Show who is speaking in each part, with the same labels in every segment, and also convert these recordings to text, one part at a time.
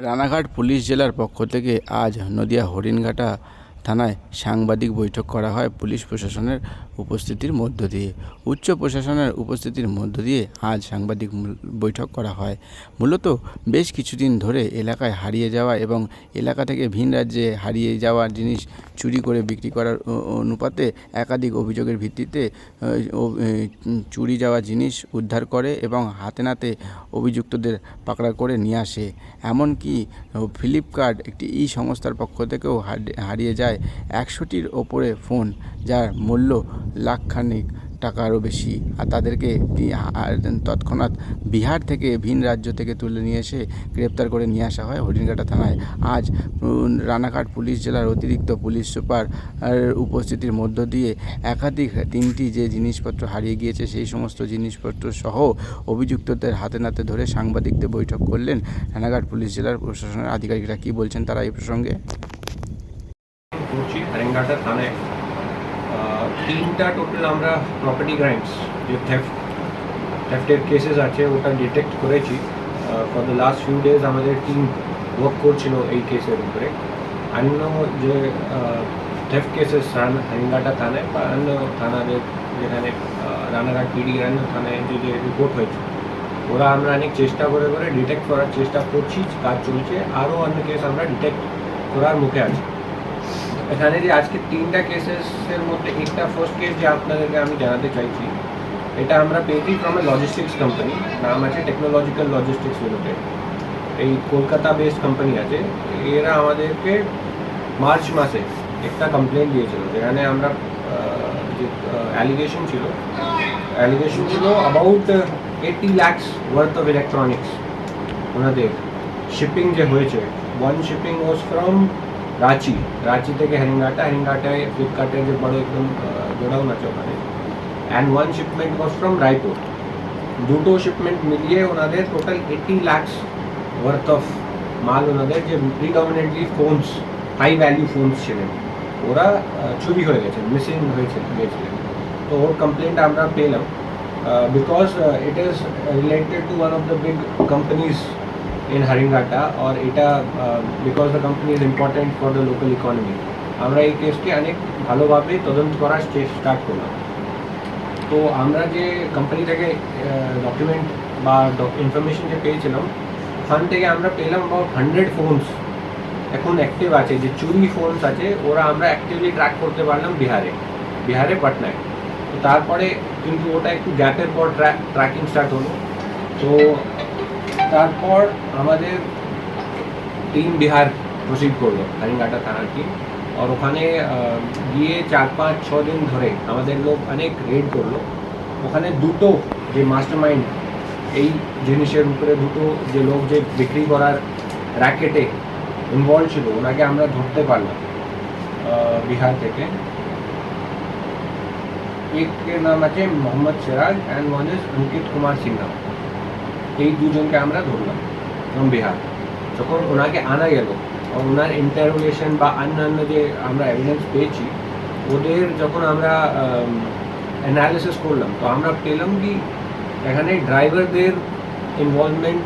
Speaker 1: Ranaghat police জেলার পক্ষ থেকে আজ নদিয়া হরিণঘাটা থানায় সাংবাদিক বৈঠক করা হয় পুলিশ প্রশাসনের উপস্থিতির মধ্য দিয়ে। উচ্চ প্রশাসনের উপস্থিতির মধ্য দিয়ে আজ সাংবাদিক বৈঠক করা হয়। মূলত বেশ কিছুদিন ধরে এলাকায় হারিয়ে যাওয়া এবং এলাকা থেকে ভিন রাজ্যে হারিয়ে যাওয়া জিনিস চুরি করে বিক্রি করার অনুপাতে একাধিক অভিযোগের ভিত্তিতে চুরি যাওয়া জিনিস উদ্ধার করে এবং হাতে নাতে অভিযুক্তদের পাকড়া করে নিয়ে আসে। এমনকি ফ্লিপকার্ট একটি ই সংস্থার পক্ষ থেকেও হারিয়ে যায় একশোটির ওপরে ফোন, যার মূল্য লাখখানিক টাকারও বেশি। আর তাদেরকে তৎক্ষণাৎ বিহার থেকে ভিন রাজ্য থেকে তুলে নিয়ে এসে গ্রেপ্তার করে নিয়ে আসা হয় হরিণঘাটা থানায়। আজ রানাঘাট পুলিশ জেলার অতিরিক্ত পুলিশ সুপার উপস্থিতির মধ্য দিয়ে একাধিক তিনটি যে জিনিসপত্র হারিয়ে গিয়েছে, সেই সমস্ত জিনিসপত্র সহ অভিযুক্তদের হাতে নাতে ধরে সাংবাদিকদের বৈঠক করলেন রানাঘাট পুলিশ জেলার প্রশাসনের আধিকারিকরা। কি বলছেন তারা এই প্রসঙ্গে?
Speaker 2: হারেঙ্গাটা থানায়। তিনটা টোটাল আমরা প্রপার্টি ক্রাইমস যে থেফট থেফটের কেসেস আছে, ওটা ডিটেক্ট করেছি। For the last few days আমাদের টিম ওয়ার্ক করছিল এই কেসের উপরে। অন্য যে থেফট কেসেস হারিঙ্গাটা থানায় বা অন্য থানাদের যেখানে রানাঘাট পিডি অন্য থানায় যে যে রিপোর্ট হয়েছে, ওরা আমরা অনেক চেষ্টা করে করে ডিটেক্ট করার চেষ্টা করছি, কাজ চলছে। আরও অন্য কেস আমরা ডিটেক্ট করার মুখে আছি। এখানে যে আজকে তিনটা কেসেসের মধ্যে একটা ফার্স্ট কেস যে আপনাদেরকে আমি জানাতে চাইছি, এটা আমরা পেয়েছি ফ্রম এ লজিস্টিক্স কোম্পানি নাম আছে টেকনোলজিক্যাল লজিস্টিক্স লিমিটেড এই কলকাতা বেসড কোম্পানি আছে। এরা আমাদেরকে মার্চ মাসে একটা কমপ্লেন দিয়েছিল, যেখানে আমরা যে অ্যালিগেশন ছিল। অ্যালিগেশন ছিল about eighty lakhs worth of electronics ওনাদের শিপিং যে হয়েছে one shipping was from Ranchi Ranchi থেকে হ্যারিঙ্গাটা হ্যারিঙ্গাটায় ফ্লিপকার্টের যে বড় একদম গোডাউন আছে ওখানে and one shipment was from Raipur দুটো শিপমেন্ট মিলিয়ে ওনাদের total eighty lakhs worth of মাল ওনাদের যে predominantly phones high value phones ছিলেন ওরা চুরি হয়ে গেছে মিসিং হয়েছে গেছিলেন তো ওর কমপ্লেন্ট আমরা পেলাম because it is related to one of the big companies in Haringhata আর এটা because the company is important for the local economy আমরা এই কেসকে অনেক ভালোভাবে তদন্ত করার স্টার্ট করলাম। তো আমরা যে কোম্পানি থেকে ডকুমেন্ট বা ইনফরমেশন যে পেয়েছিলাম, ওখান থেকে আমরা পেলাম অ্যাবাউট হান্ড্রেড ফোনস এখন অ্যাক্টিভ আছে, যে চুরি ফোনস আছে, ওরা আমরা অ্যাক্টিভলি ট্র্যাক করতে পারলাম বিহারে বিহারে পাটনায়। তো তারপরে কিন্তু ওটা একটু গ্যাপের পর ট্র্যাকিং স্টার্ট হলো। তো তারপর আমাদের টিম বিহার প্রসিড করল, হারিঙ্গাটা থানার টিম আর ওখানে গিয়ে চার পাঁচ ছ দিন ধরে আমাদের লোক অনেক রেড করল। ওখানে দুটো যে মাস্টার মাইন্ড এই জিনিসের উপরে দুটো যে লোক যে বিক্রি করার র্যাকেটে ইনভলভ ছিল, ওনাকে আমরা ধরতে পারলাম বিহার থেকে। একের নাম আছে Mohammad Siraj and one is Ankit Kumar Sinha. এই দুজনকে আমরা ধরলাম ফ্রম বিহার যখন ওনাকে আনা গেল ওনার ইন্টারোগেশন বা অন্যান্য যে আমরা এভিডেন্স পেয়েছি, ওদের যখন আমরা অ্যানালিসিস করলাম, তো আমরা পেলাম কি এখানে ড্রাইভারদের ইনভলভমেন্ট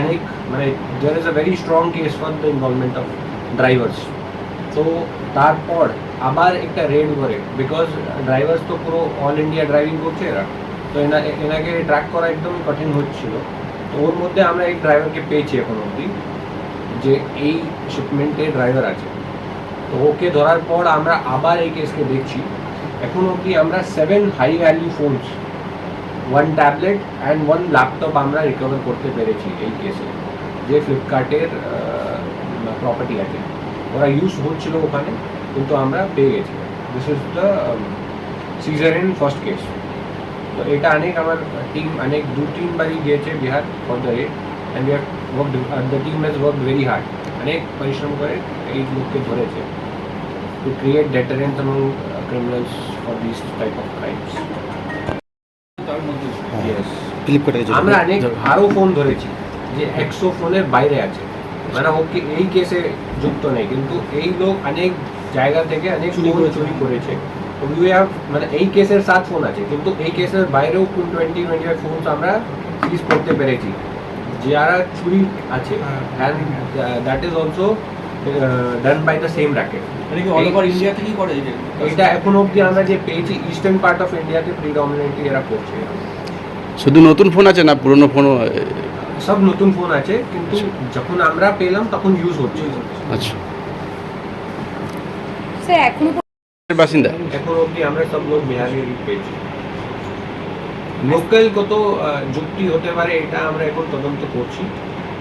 Speaker 2: অনেক মানে there is a very strong case for the involvement of drivers তো তারপর আবার একটা রেড করে বিকজ ড্রাইভার্স তো পুরো অল ইন্ডিয়া ড্রাইভিং করছে এরা। তো এনা, এনাকে ট্র্যাক করা একদম কঠিন হচ্ছিল। তো ওর মধ্যে আমরা এই ড্রাইভারকে পেয়েছি এখন অবধি, যে এই শিপমেন্টের ড্রাইভার আছে। তো ওকে ধরার পর আমরা আবার এই কেসকে দেখছি। এখন অবধি আমরা seven high value phones one tablet and one laptop আমরা রিকভার করতে পেরেছি এই কেসে যে ফ্লিপকার্টের প্রপার্টি আছে। ওরা ইউজ হচ্ছিল ওখানে, কিন্তু আমরা পেয়ে গেছি। This is the seizure in first case তো এটা অনেক আমার টিম অনেক দু তিনবারই গিয়েছে Bihar for the raid and we work the team has work very hard অনেক পরিশ্রম করে এই লোককে ধরেছে to create deterrence among criminals for this type of crimes yes
Speaker 1: ফ্লিপকার্টের
Speaker 2: আমরা অনেক আরও ফোন ধরেছি যে একশো ফোনের বাইরে আছে মানে ওকে এই কেসে যুক্ত নেই কিন্তু এই লোক অনেক জায়গা থেকে অনেক
Speaker 1: চুরি
Speaker 2: ফোন
Speaker 1: করেছে।
Speaker 2: হ্যাভ মানে এই কেসের সাত ফোন আছে কিন্তু এই কেসের বাইরেও টোয়েন্টি টোয়েন্টি ফাইভ ফোনস আমরা সিজ করতে পেরেছি। যারা চুরি আছে। And that is also done by the same
Speaker 3: racket কি অল ওভার ইন্ডিয়া থেকেই করে এটা?
Speaker 2: এটা এখন অবধি আমরা যে পেয়েছি ইস্টার্ন পার্ট অফ ইন্ডিয়াতে প্রিডমিনেন্টলি এরা করছে।
Speaker 1: শুধু নতুন ফোন আছে না পুরনো ফোনও
Speaker 2: সব নতুন ফোন আছে কিন্তু যখন আমরা পেলাম তখন ইউজ হচ্ছে।
Speaker 1: আচ্ছা।
Speaker 4: স্যার এখনও
Speaker 1: বাসিন্দা?
Speaker 2: এখন অবধি আমরা সব লোক বিহারের পেয়েছি। লোকাল কত যুক্তি হতে পারে এটা আমরা এখন তদন্ত করছি।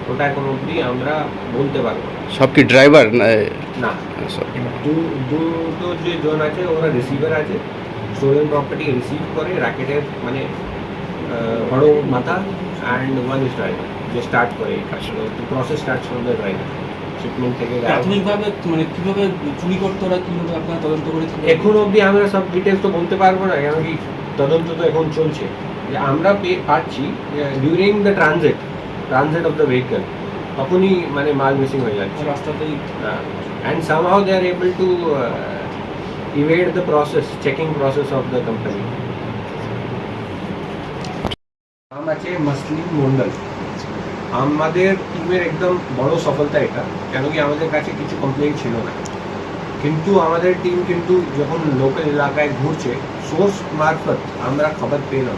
Speaker 2: ওটা এখন অবধি আমরা বলতে পারব
Speaker 1: সব কি ড্রাইভার না
Speaker 2: দু- দুটো যে জন আছে ওরা রিসিভার আছে। স্টোলেন প্রপার্টি রিসিভ করে র্যাকেটের মানে বড় মাথা অ্যান্ড ওয়ান ইজ ড্রাইভার যে স্টার্ট করে process start from the driver shipment থেকে
Speaker 3: প্রাথমিকভাবে মানে কীভাবে চুরি করতে ওরা কীভাবে আপনারা তদন্ত করেছেন
Speaker 2: এখন অবধি আমরা সব ডিটেলস তো বলতে পারব না কেন কি তদন্ত তো এখন চলছে। যে আমরা পে- পাচ্ছি during the transit transit of the vehicle তখনই মানে মাল মিসিং হয়ে যাচ্ছে।
Speaker 3: রাস্তাতেই
Speaker 2: and somehow they are able to evade the process checking process of the company নাম আছে মসলিম মন্ডল আমাদের টিমের একদম বড় সফলতা এটা কেন কি আমাদের কাছে কিছু কমপ্লেন ছিল না। কিন্তু আমাদের টিম কিন্তু যখন লোকাল এলাকায় ঘুরছে সোর্স মারফত আমরা খবর পেলাম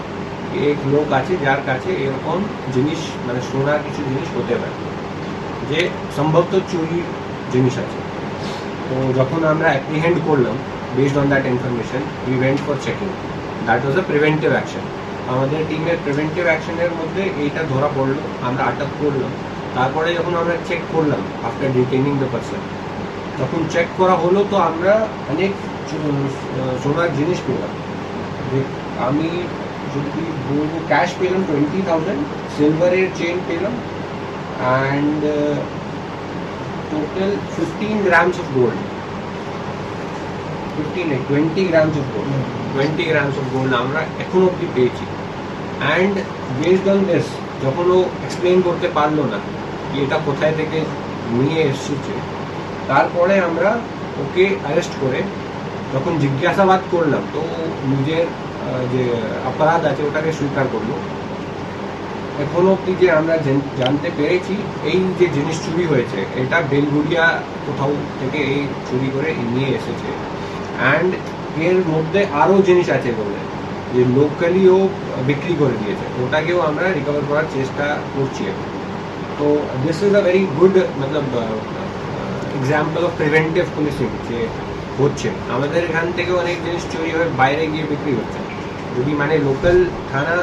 Speaker 2: এক লোক আছে যার কাছে এরকম জিনিস মানে সোনার কিছু জিনিস হতে পারে। যে সম্ভবত চুরির জিনিস আছে। তো যখন আমরা অ্যাপ্রিহেন্ড করলাম based on that information went for checking that was a preventive action আমাদের টিমের প্রিভেন্টিভ অ্যাকশনের মধ্যে এইটা ধরা পড়ল আমরা আটক করলাম। তারপরে যখন আমরা চেক করলাম আফটার ডিটেনিং দ্য পার্সন তখন চেক করা হলো তো আমরা অনেক সোনার জিনিস পেলাম। যে আমি যদি বলব ক্যাশ পেলাম টোয়েন্টি থাউজেন্ড সিলভারের চেন পেলাম and total fifteen grams of gold fifteen twenty grams of gold twenty grams of gold আমরা এখনও অবধি পেয়েছি। অ্যান্ড বেসড অন দিস যখন ও এক্সপ্লেন করতে পারল না যে এটা কোথায় থেকে নিয়ে এসেছে, তারপরে আমরা ওকে অ্যারেস্ট করে যখন জিজ্ঞাসাবাদ করলাম, তো নিজের যে অপরাধ আছে ওটাকে স্বীকার করল। এখন অবধি যে আমরা জানতে পেরেছি, এই যে জিনিস চুরি হয়েছে, এটা বেলগুড়িয়া কোথাও থেকে এই চুরি করে নিয়ে এসেছে। অ্যান্ড এর মধ্যে আরও জিনিস আছে বলে। যে লোকালি ও বিক্রি করে দিয়েছে ওটাকেও আমরা রিকভার করার চেষ্টা করছি এখন তো this is a very good Matlab example of preventive policing যে হচ্ছে আমাদের এখান থেকে অনেক জিনিস চুরি হয়ে বাইরে গিয়ে বিক্রি হচ্ছে যদি মানে লোকাল থানা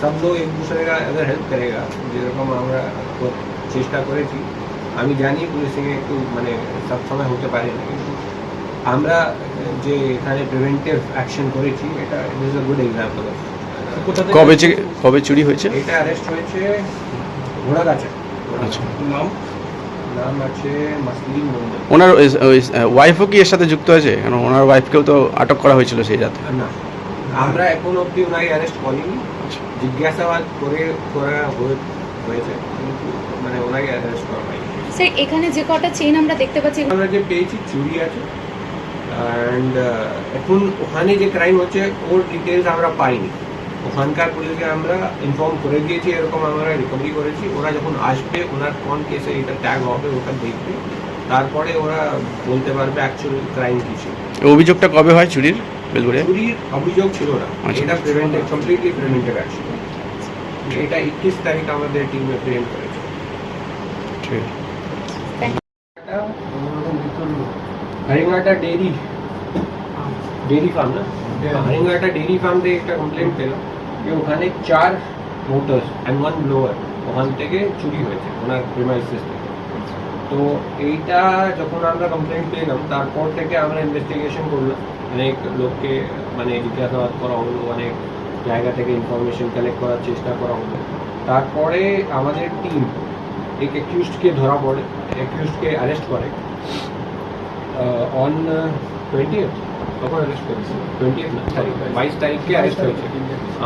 Speaker 2: সব লোক এক दूसरे का अगर हेल्प करेगा যেরকম আমরা কর- চেষ্টা করেছি আমি জানি পুলিশিং একটু মানে সব সময় হতে পারে না কিন্তু আমরা যে এখানে প্রিভেন্টিভ অ্যাকশন করেছি এটা it is a good
Speaker 3: example of
Speaker 1: কবে কবে চুরি হয়েছে?
Speaker 2: এটা অ্যারেস্ট হয়েছে ঘোড়াগাছা।
Speaker 1: আচ্ছা।
Speaker 3: নাম?
Speaker 2: নাম আছে মাসলিম মন্ডল।
Speaker 1: ওনার ওয়াইফও কি এর সাথে যুক্ত আছে? কারণ ওনার ওয়াইফকেও তো আটক করা হয়েছিল সেই রাতে।
Speaker 2: না। আমরা এখন অবধি ওনাকে অ্যারেস্ট করিনি। জিজ্ঞাসাবাদ করে করা হয়ে- হয়েছে। কিন্তু মানে ওনাকে অ্যারেস্ট করা হয়নি।
Speaker 4: স্যার এখানে যে কটা চেন আমরা দেখতে পাচ্ছি
Speaker 2: আমরা যে পেয়েছি চুরি আছে। অ্যান্ড এখন ওখানে যে ক্রাইম হচ্ছে ওর ডিটেলস আমরা পাইনি। ওখানকার পুলিশকে আমরা ইনফর্ম করে দিয়েছি এরকম আমরা রিকভারি করেছি। ওরা যখন আসবে ওনার কোন কেসে এটা ট্যাগ হবে ওটা দেখবে। তারপরে ওরা বলতে পারবে অ্যাকচুয়াল ক্রাইম কী ছিল।
Speaker 1: অভিযোগটা কবে হয় চুরির বেলগুড়িয়া
Speaker 2: চুরির অভিযোগ ছিল না।
Speaker 1: আচ্ছা।
Speaker 2: এটা প্রিভেন্টেড কমপ্লিটলি প্রিভেন্টেড অ্যাকশন এটা ইক্কিশ তারিখ আমাদের টিমে প্রেজেন্ট করেছে।
Speaker 1: ঠিক।
Speaker 2: হরিঙ্গাটা ডেরি ডেরি ফার্ম না হরিঙ্গাটা ডেরি ফার্ম থেকে একটা কমপ্লেন পেলাম যে ওখানে চার মোটরস অ্যান্ড ওয়ান ব্লোয়ার ওখান থেকে চুরি হয়েছে ওনার প্রিমাইসিস থেকে তো এইটা যখন আমরা কমপ্লেন পেলাম তারপর থেকে আমরা ইনভেস্টিগেশন করলাম অনেক লোককে মানে জিজ্ঞাসাবাদ করা হলো অনেক জায়গা থেকে ইনফরমেশন কালেক্ট করার চেষ্টা করা হলো তারপরে আমাদের টিম এক অ্যাকিউজডকে ধরা পড়ে অ্যাকিউজডকে অ্যারেস্ট করে অন টোয়েন্টিয়েথ কখন অ্যারেস্ট করেছে? টোয়েন্টিয়েথ না তারিখ বাইশ তারিখকে অ্যারেস্ট হয়েছে।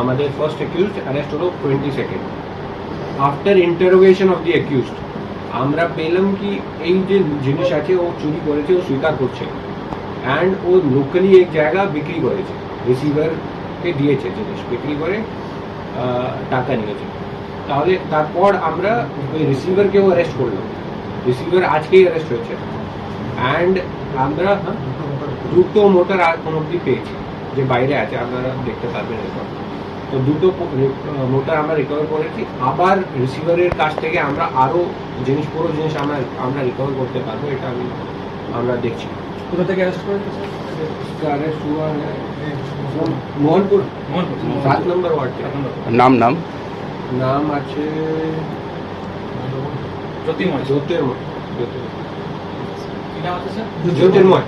Speaker 2: আমাদের ফার্স্ট অ্যাকিউজড অ্যারেস্ট হলো twenty second after interrogation of the accused আমরা পেলাম কি এই যে জিনিস আছে ও চুরি করেছে ও স্বীকার করছে। অ্যান্ড ও লোকালি এক জায়গা বিক্রি করেছে। রিসিভারকে দিয়েছে জিনিস বিক্রি করে টাকা নিয়েছে। তাহলে তারপর আমরা ওই রিসিভারকেও অ্যারেস্ট করলাম। রিসিভার আজকেই অ্যারেস্ট হয়েছে। অ্যান্ড আমরা হ্যাঁ, দুটো মোটর আর কোনো অব্দি পেয়েছি যে বাইরে আছে আপনারা দেখতে পারবেন এরপর তো দুটো মোটর আমরা রিকভার করেছি আবার রিসিভারের কাছ থেকে আমরা আরও জিনিস পুরো জিনিস আমরা আমরা রিকভার করতে পারব এটা আমি আমরা দেখছি।
Speaker 3: কোথা থেকে অ্যারেস্ট করেছে মোহনপুর।
Speaker 2: সাত নম্বর ওয়ার্ড।
Speaker 1: নাম নাম?
Speaker 2: নাম আছে
Speaker 3: জ্যোতির্ময়
Speaker 2: জ্যোতির্ময়। জ্যোতির্ময়।